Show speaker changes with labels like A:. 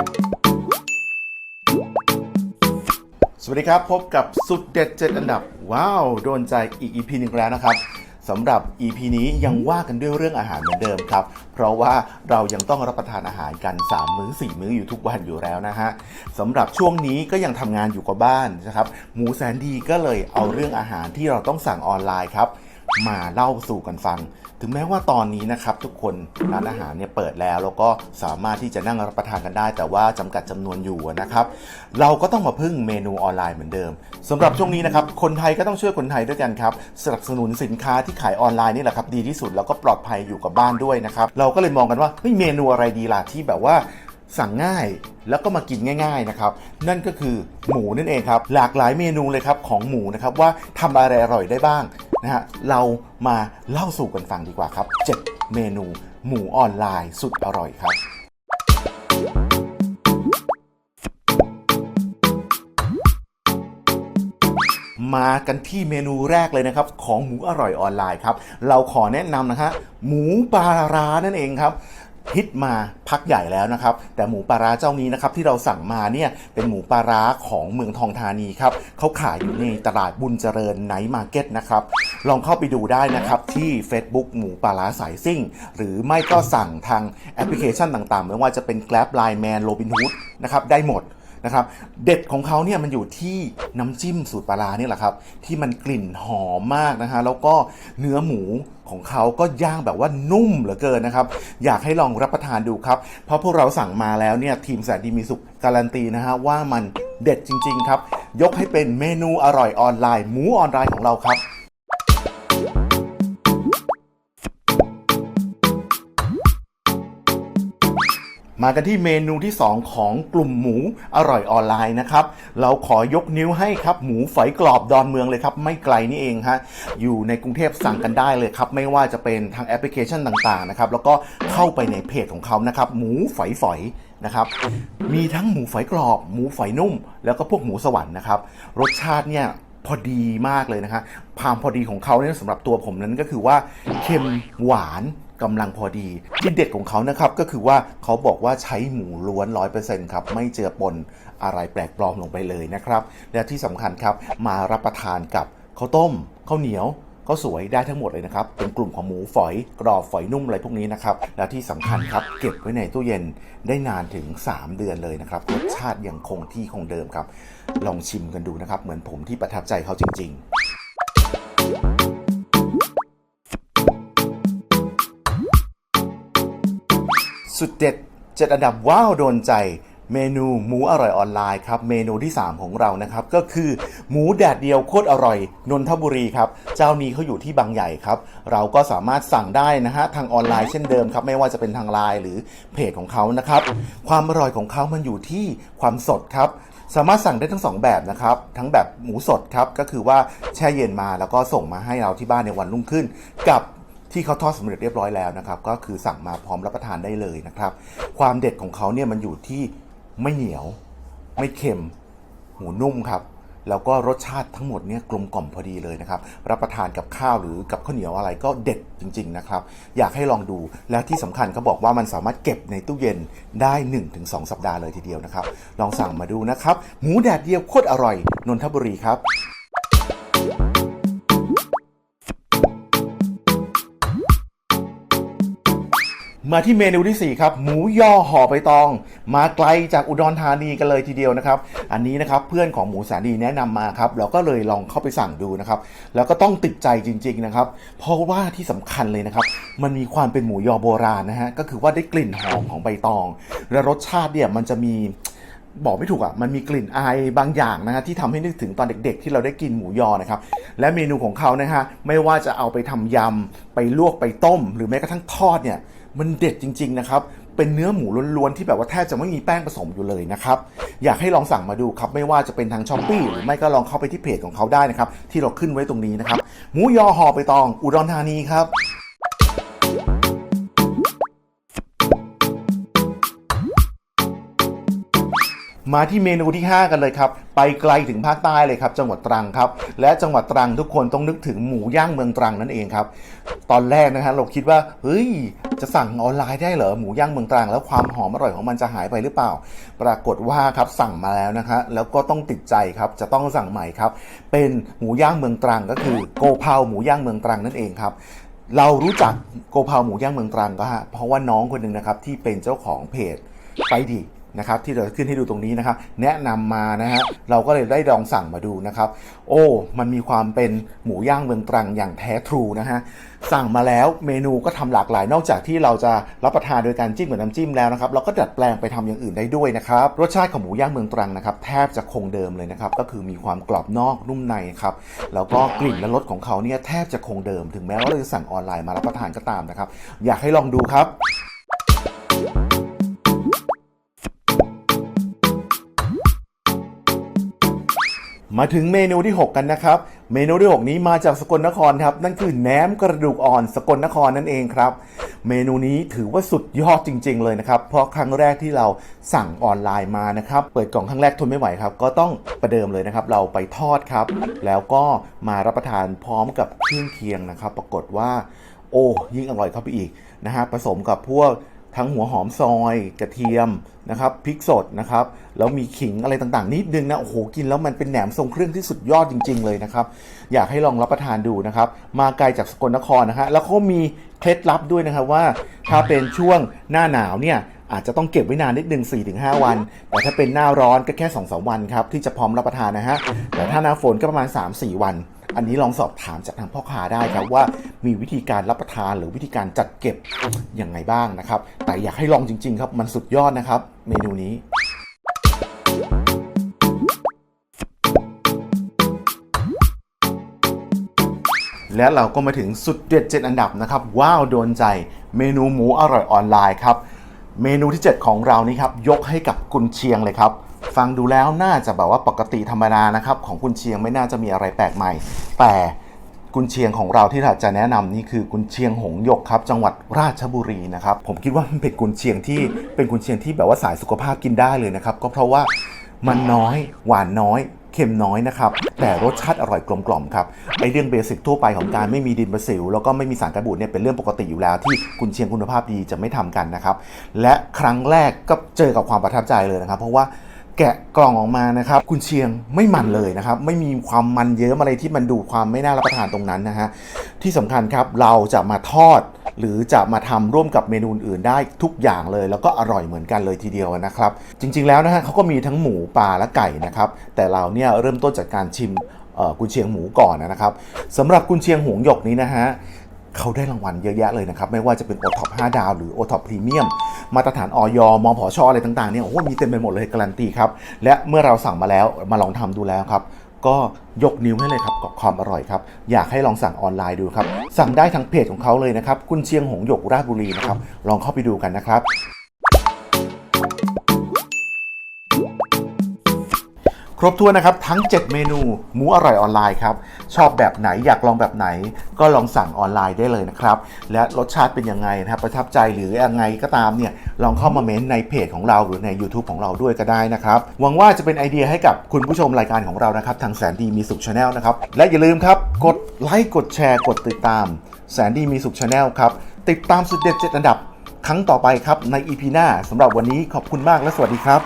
A: สวัสดีครับ พบกับสุดเด็ดเจ็ดอันดับ ว้าว โดนใจอีก EP หนึ่งแล้วนะครับสำหรับ EP นี้ยังว่ากันด้วยเรื่องอาหารเหมือนเดิมครับ เพราะว่าเรายังต้องรับประทานอาหารกัน 3 มื้อ 4 มื้ออยู่ทุกวันอยู่แล้วนะฮะสำหรับช่วงนี้ก็ยังทำงานอยู่กับบ้านนะครับหมูแสนดีก็เลยเอาเรื่องอาหารที่เราต้องสั่งออนไลน์ครับ มาเล่าสู่กันฟัง ถึงแม้ว่าตอนนี้นะครับทุกคนร้านอาหารเนี่ยเปิดแล้ว แล้วก็สามารถที่จะนั่งรับประทานกันได้ แต่ว่าจำกัดจำนวนอยู่นะครับ เราก็ต้องมาพึ่งเมนูออนไลน์เหมือนเดิมสำหรับช่วงนี้นะครับคนไทยก็ต้องช่วยคนไทยด้วยกันครับสนับสนุนสินค้าที่ขายออนไลน์นี่แหละครับดีที่สุดแล้วก็ปลอดภัยอยู่กับบ้านด้วยนะครับเราก็เลยมองกันว่าเฮ้ยเมนูอะไรดีล่ะที่แบบว่าสั่งง่ายแล้วก็มากินง่าย ๆนะครับ นั่นก็คือหมูนั่นเองครับ หลากหลายเมนูเลยครับของหมูนะครับว่าทำอะไรอร่อยได้บ้าง นะฮะเรามาเล่าสู่กันฟังดีกว่าครับ 7 เมนูหมูออนไลน์สุดอร่อยครับมากันที่เมนูแรกเลยนะครับ ของหมูอร่อยออนไลน์ครับ เราขอแนะนำนะฮะหมูปลาร้านั่นเองครับ ฮิตมาพักใหญ่แล้วนะครับ แต่หมูปลาร้าเจ้านี้นะครับที่เราสั่งมาเนี่ยเป็นหมูปลาร้าของเมืองทองธานีครับเขาขายอยู่ในตลาดบุญเจริญไนท์มาร์เก็ตนะครับลองเข้าไปดูได้นะครับที่ Facebook หมูปลาร้าสายซิ่ง หรือไม่ก็สั่งทางแอปพลิเคชันต่างๆ ไม่ว่าจะเป็น Grab Line Man Robinhood นะครับได้หมด นะครับเด็ดของเขาเนี่ยมันอยู่ที่น้ำจิ้มสูตรปลาร้านี่ยแหละครับที่มันกลิ่นหอมมากนะฮะแล้วก็เนื้อหมูของเขาก็ย่างแบบว่านุ่มเหลือเกินนะครับ อยากให้ลองรับประทานดูครับ เพราะพวกเราสั่งมาแล้วเนี่ยทีมแสนดีมีสุขการันตีนะฮะว่ามันเด็ดจริง ๆ ครับ ยกให้เป็นเมนูอร่อยออนไลน์หมูออนไลน์ของเราครับ มากันที่เมนูที่ 2 ของกลุ่มหมูอร่อยออนไลน์นะครับ เราขอยกนิ้วให้ครับ หมูฝอยกรอบดอนเมืองเลยครับ ไม่ไกลนี่เองฮะ อยู่ในกรุงเทพสั่งกันได้เลยครับ ไม่ว่าจะเป็นทางแอปพลิเคชันต่างๆนะครับ แล้วก็เข้าไปในเพจของเขานะครับ หมูฝอยฝอยนะครับ มีทั้งหมูฝอยกรอบ หมูฝอยนุ่ม แล้วก็พวกหมูสวรรค์นะครับ รสชาติเนี่ยพอดีมากเลยนะคะความพอดีของเขาเนี่ยสำหรับตัวผมนั้นก็คือว่าเค็มหวาน กำลังพอดีที่เด็ดของเขานะครับก็คือว่าเขาบอกว่าใช้หมูล้วน 100%ครับไม่เจือปนอะไรแปลกปลอมลงไปเลยนะครับและที่สำคัญครับมารับประทานกับข้าวต้มข้าวเหนียวข้าวสวยได้ทั้งหมดเลยนะครับ เป็นกลุ่มของหมูฝอยกรอบฝอยนุ่มอะไรพวกนี้นะครับ และที่สำคัญครับ เก็บไว้ในตู้เย็นได้นานถึง 3 เดือนเลยนะครับรสชาติยังคงที่คงเดิมครับ ลองชิมกันดูนะครับ เหมือนผมที่ประทับใจเขาจริง ๆ สุดเด็ดเจ็ดอันดับว้าวโดนใจเมนูหมูอร่อยออนไลน์ครับเมนูที่ 3 ของเรานะครับก็คือหมูแดดเดียวโคตรอร่อยนนทบุรีครับเจ้านี้เขาอยู่ที่บางใหญ่ครับเราก็สามารถสั่งได้นะฮะทางออนไลน์เช่นเดิมครับไม่ว่าจะเป็นทางไลน์หรือเพจของเขานะครับความอร่อยของเขามันอยู่ที่ความสดครับสามารถสั่งได้ทั้ง 2 แบบนะครับ ทั้งแบบหมูสดครับ ก็คือว่าแช่เย็นมาแล้วก็ส่งมาให้เราที่บ้านในวันรุ่งขึ้น กับ ที่เขาทอดสำเร็จเรียบร้อยแล้วนะครับ ก็คือสั่งมาพร้อมรับประทานได้เลยนะครับ ความเด็ดของเขาเนี่ยมันอยู่ที่ไม่เหนียว ไม่เค็ม หมูนุ่มครับแล้วก็รสชาติทั้งหมดเนี่ยกลมกล่อมพอดีเลยนะครับ รับประทานกับข้าวหรือกับข้าวเหนียวอะไรก็เด็ดจริง ๆ นะครับ อยากให้ลองดูและที่สำคัญเขาบอกว่ามันสามารถเก็บในตู้เย็นได้ 1-2 สัปดาห์เลยทีเดียวนะครับ ลองสั่งมาดูนะครับ หมูแดดเดียวโคตรอร่อย นนทบุรีครับ มาที่เมนูที่ 4 ครับ หมูย่อห่อใบตอง มาไกลจากอุดรธานีกันเลยทีเดียวนะครับ อันนี้นะครับเพื่อนของหมูสานีแนะนำมาครับเราก็เลยลองเข้าไปสั่งดูนะครับ แล้วก็ต้องติดใจจริง ๆนะครับ เพราะว่าที่สำคัญเลยนะครับ มันมีความเป็นหมูยอโบราณนะฮะก็คือว่าได้กลิ่นหอมของใบตอง และรสชาติเนี่ยมันจะมีบอกไม่ถูกอะ มันมีกลิ่นอายบางอย่างนะฮะที่ทำให้นึกถึงตอนเด็กๆ ที่เราได้กินหมูยอนะครับ และเมนูของเขานะฮะไม่ว่าจะเอาไปทำยำ ไปลวกไปต้ม หรือแม้กระทั่งทอดเนี่ย มันเด็ดจริง ๆ นะครับ เป็นเนื้อหมูล้วนๆที่แบบว่าแทบจะไม่มีแป้งผสมอยู่เลยนะครับ อยากให้ลองสั่งมาดูครับ ไม่ว่าจะเป็นทางช้อปปี้หรือไม่ก็ลองเข้าไปที่เพจของเขาได้นะครับ ที่เราขึ้นไว้ตรงนี้นะครับ หมูยอห่อไปตองอุดรธานีครับ มาที่เมนูที่ 5 กันเลยครับ ไปไกลถึงภาคใต้เลยครับ จังหวัดตรังครับ และจังหวัดตรังทุกคนต้องนึกถึงหมูย่างเมืองตรังนั่นเองครับ ตอนแรกนะฮะเราคิดว่าเฮ้ยจะสั่งออนไลน์ได้เหรอหมูย่างเมืองตรัง แล้วความหอมอร่อยของมันจะหายไปหรือเปล่า ปรากฏว่าครับสั่งมาแล้วนะคะแล้วก็ต้องติดใจครับจะต้องสั่งใหม่ครับ เป็นหมูย่างเมืองตรังก็คือโกเพาหมูย่างเมืองตรังนั่นเองครับเรารู้จักโกเพาหมูย่างเมืองตรังก็ฮะเพราะว่าน้องคนหนึ่งนะครับที่เป็นเจ้าของเพจไปดี นะครับที่เราขึ้นให้ดูตรงนี้นะครับ แนะนำมานะฮะเราก็เลยได้ลองสั่งมาดูนะครับ โอ้ มันมีความเป็นหมูย่างเมืองตรังอย่างแท้ทรูนะฮะสั่งมาแล้วเมนูก็ทำหลากหลาย นอกจากที่เราจะรับประทานโดยการจิ้มกับน้ำจิ้มแล้วนะครับเราก็ดัดแปลงไปทำอย่างอื่นได้ด้วยนะครับรสชาติของหมูย่างเมืองตรังนะครับแทบจะคงเดิมเลยนะครับก็คือมีความกรอบนอกนุ่มในครับแล้วก็กลิ่นและรสของเขาเนี่ยแทบจะคงเดิม ถึงแม้ว่าเราจะสั่งออนไลน์มารับประทานก็ตามนะครับอยากให้ลองดูครับ มาถึงเมนูที่ 6 กันนะครับ เมนูที่ 6 นี้มาจากสกลนครครับ นั่นคือแหนมกระดูกอ่อนสกลนครนั่นเองครับ เมนูนี้ถือว่าสุดยอดจริง ๆ เลยนะครับ เพราะครั้งแรกที่เราสั่งออนไลน์มานะครับ เปิดกล่องครั้งแรกทนไม่ไหวครับ ก็ต้องประเดิมเลยนะครับ เราไปทอดครับ แล้วก็มารับประทานพร้อมกับเครื่องเคียงนะครับ ปรากฏว่า โอ้ยิ่งอร่อยเข้าไปอีกนะฮะผสมกับพวก ทั้งหัวหอมซอยกระเทียมนะครับพริกสดนะครับแล้วมีขิงอะไรต่างๆ นิดนึงนะโอ้โหกินแล้วมันเป็นแหนมทรงเครื่องที่สุดยอดจริง ๆ เลยนะครับ อยากให้ลองรับประทานดูนะครับ มาไกลจากสกลนครนะฮะแล้วเขามีเคล็ดลับด้วยนะครับว่า ถ้าเป็นช่วงหน้าหนาวเนี่ยอาจจะต้องเก็บไว้นานนิดนึง4-5 วัน แต่ถ้าเป็นหน้าร้อนก็แค่2-3วันครับที่จะพร้อมรับประทานนะฮะแต่ถ้าหน้าฝนก็ประมาณ 3-4 วัน อันนี้ลองสอบถามจากทางพ่อค้าได้ครับว่ามีวิธีการรับประทานหรือวิธีการจัดเก็บยังไงบ้างนะครับ แต่อยากให้ลองจริง ๆ ครับ มันสุดยอดนะครับ เมนูนี้และเราก็มาถึงสุดเด็ด7อันดับนะครับ ว้าวโดนใจ เมนูหมูอร่อยออนไลน์ครับ เมนูที่ 7 ของเรานี่ครับ ยกให้กับกุนเชียงเลยครับ ฟังดูแล้วน่าจะแบบว่าปกติธรรมดานะครับ ของกุนเชียงไม่น่าจะมีอะไรแปลกใหม่ แต่กุนเชียงของเราที่เราจะแนะนำนี่คือกุนเชียงหงหยกครับ จังหวัดราชบุรีนะครับ ผมคิดว่ามันเป็นกุนเชียงที่เป็นกุนเชียงที่แบบว่าสายสุขภาพกินได้เลยนะครับ ก็เพราะว่ามันน้อยหวานน้อยเค็มน้อยนะครับ แต่รสชาติอร่อยกลมกล่อมครับไอเรื่องเบสิกทั่วไปของการไม่มีดินประสิว แล้วก็ไม่มีสารกันบูดเนี่ยเป็นเรื่องปกติอยู่แล้วที่กุนเชียงคุณภาพดีจะไม่ทำกันนะครับ และครั้งแรกก็เจอกับความประทับใจเลยนะครับ เพราะว่า แกะกล่องออกมานะครับกุนเชียงไม่มันเลยนะครับ ไม่มีความมันเยิ้มอะไรที่มันดูความไม่น่ารับประทานตรงนั้นนะฮะที่สำคัญครับเราจะมาทอดหรือจะมาทำร่วมกับเมนูอื่นได้ทุกอย่างเลย แล้วก็อร่อยเหมือนกันเลยทีเดียวนะครับ จริง ๆแล้วนะฮะเขาก็มีทั้งหมูปลาและไก่นะครับ แต่เราเนี่ยเริ่มต้นจากการชิมกุนเชียงหมูก่อนนะครับสำหรับกุนเชียงหงหยกนี้นะฮะ เขาได้รางวัลเยอะแยะเลยนะครับ ไม่ว่าจะเป็นโอท็อป5ดาว หรือโอท็อปพรีเมียมมาตรฐานออยมผชอะไรต่างๆเนี่ยโอ้โหมีเต็มไปหมดเลยการันตีครับ และเมื่อเราสั่งมาแล้วมาลองทำดูแล้วครับ ก็ยกนิ้วให้เลยครับกับความอร่อยครับ อยากให้ลองสั่งออนไลน์ดูครับ สั่งได้ทางเพจของเขาเลยนะครับ คุณเชียงหงหยกราชบุรีนะครับลองเข้าไปดูกันนะครับ ครบถ้วนนะครับ ทั้ง 7 เมนูหมูอร่อยออนไลน์ครับ ชอบแบบไหนอยากลองแบบไหน ก็ลองสั่งออนไลน์ได้เลยนะครับ และรสชาติเป็นยังไงนะครับประทับใจหรือยังไงก็ตามเนี่ยลองเข้ามาเม้นในเพจของเราหรือใน YouTube ของเราด้วยก็ได้นะครับหวังว่าจะเป็นไอเดียให้กับคุณผู้ชมรายการของเรานะครับทางแสนดีมีสุขชาแนลนะครับและอย่าลืมครับกดไลค์กดแชร์ กดติดตาม แสนดีมีสุขชาแนลครับติดตามสุดเด็ดเจ็ดอันดับครั้งต่อไปครับใน EP หน้าสำหรับวันนี้ขอบคุณมากและสวัสดีครับ